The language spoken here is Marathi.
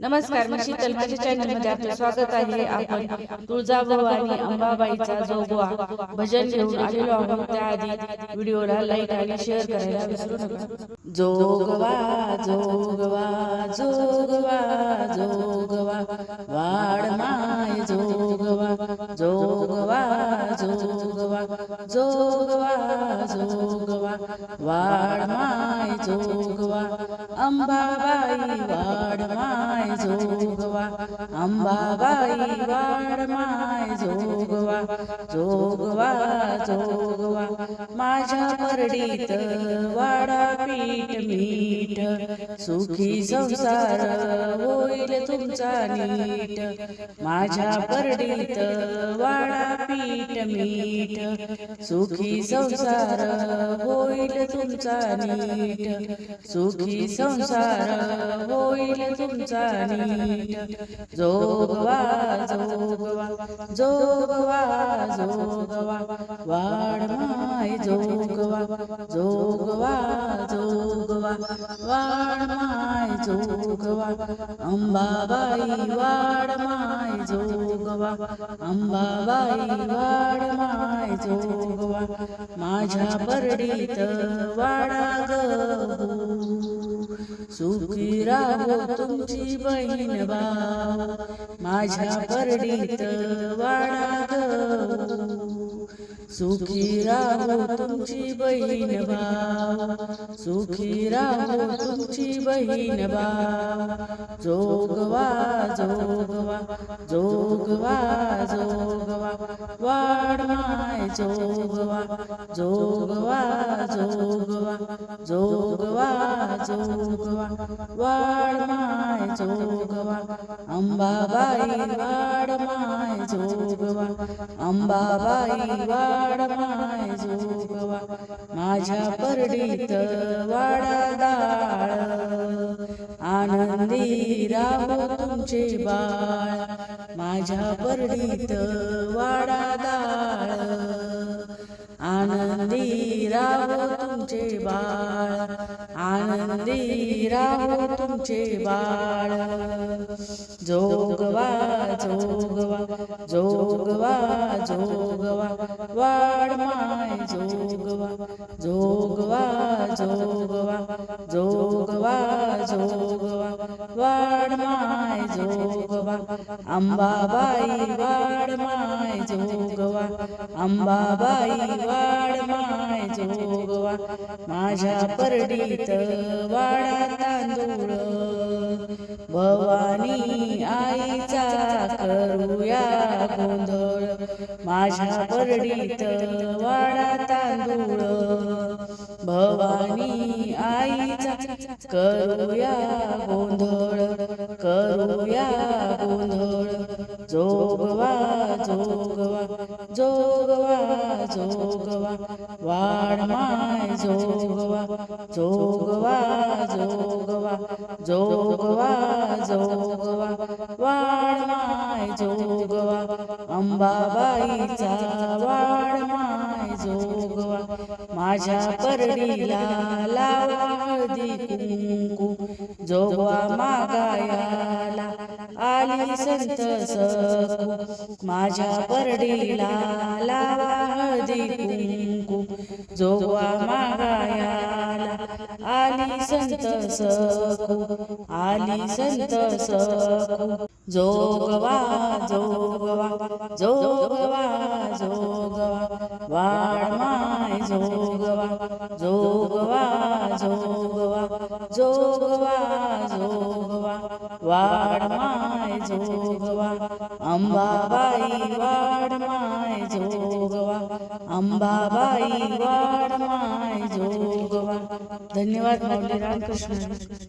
नमस्कार मी शीतल माझ्या चॅनलमध्ये आपलं स्वागत आहे. आपण तुळजाभवानी अंबाबाईचा जोगवा. भजन घेऊन आलेलो आहोत. त्याआधी व्हिडिओला लाईक आणि शेअर करायला विसरू नका. जोगवा जोगवा जोगवा जोगवा. वाड माय जोगवा अंबाबाई वाड माय जोगवा अंबाबाई वाड माय जोगवा जोगवा जोगवा. माझ्या परडीत वाडा पीठ मीठ. सुखी संसार होईल तुमचा नीट. माझ्या परडीत वाडा पीठ मीठ. सुखी संसार होईल तुमचा नीट. सुखी संसार होईल तुमचा नीट. जोगवा जोगवा जोगवा. जोगवा वाड माय जोगवा जोगवा जोगवा वाड माय जोगवा अंबाबाई वाड माय जोगवा अंबाबाई वाड माय जोगवा माझ्या परडीत वाडा गहू सुखी राहो तुमची बहीण भाव माझ्या परडीत वाडा सुखी राहो तुमची बहीण भाव सुखी राहो तुमची बहीण भाव जोगवा जोगवा जोगवा जोगवा. वाड माय जोगवा जोगवा जोगवा जोगवा जोगवा. वाड माय जोगवा अंबाबाई वाड माय जोगवा. अंबाबाई वाड माय जोगवा. माझ्या परडीत वाडा दाळ. आनंदी राहो तुमचे बाळ माझ्या परडीत वाडा दाळ. आनंदी राहो तुमचे बाळ आनंदी राहो तुमचे बाळ. जोगवा जोगवा जोगवा जोगवा वाड माय जोगवा. जोगवा जोगवा जोगवा जोगवा. अंबाबाई वाड माय जोगवा अंबाबाई वाड माय जोगवा माझ्या परडीत वाडा तांदूळ. भवानी आईचा करूया गोंधळ माझ्या परडीत वाडा तांदूळ. भवानी आईचा करूया गोंधळ. जोगवा जोगवा वाड माय जोगवा जोगवा जोगवा जोगवा जोगवा वाड माय जोगवा अंबाबाईचा माझ्या परडीला लावा कुंकू जोवा मागायाला आली संत सखू माझ्या परडीला लावा कुंकू जोवा मागायाला आली संत सखू आली संत सखू जोगवा जोग जोगवा जोगवा जोगवा जोगवा जोगवा. वाड माय जोगवा अंबाबाई वाड माय जोगवा. अंबाबाई वाड माय जोगवा. धन्यवाद माऊली रामकृष्ण.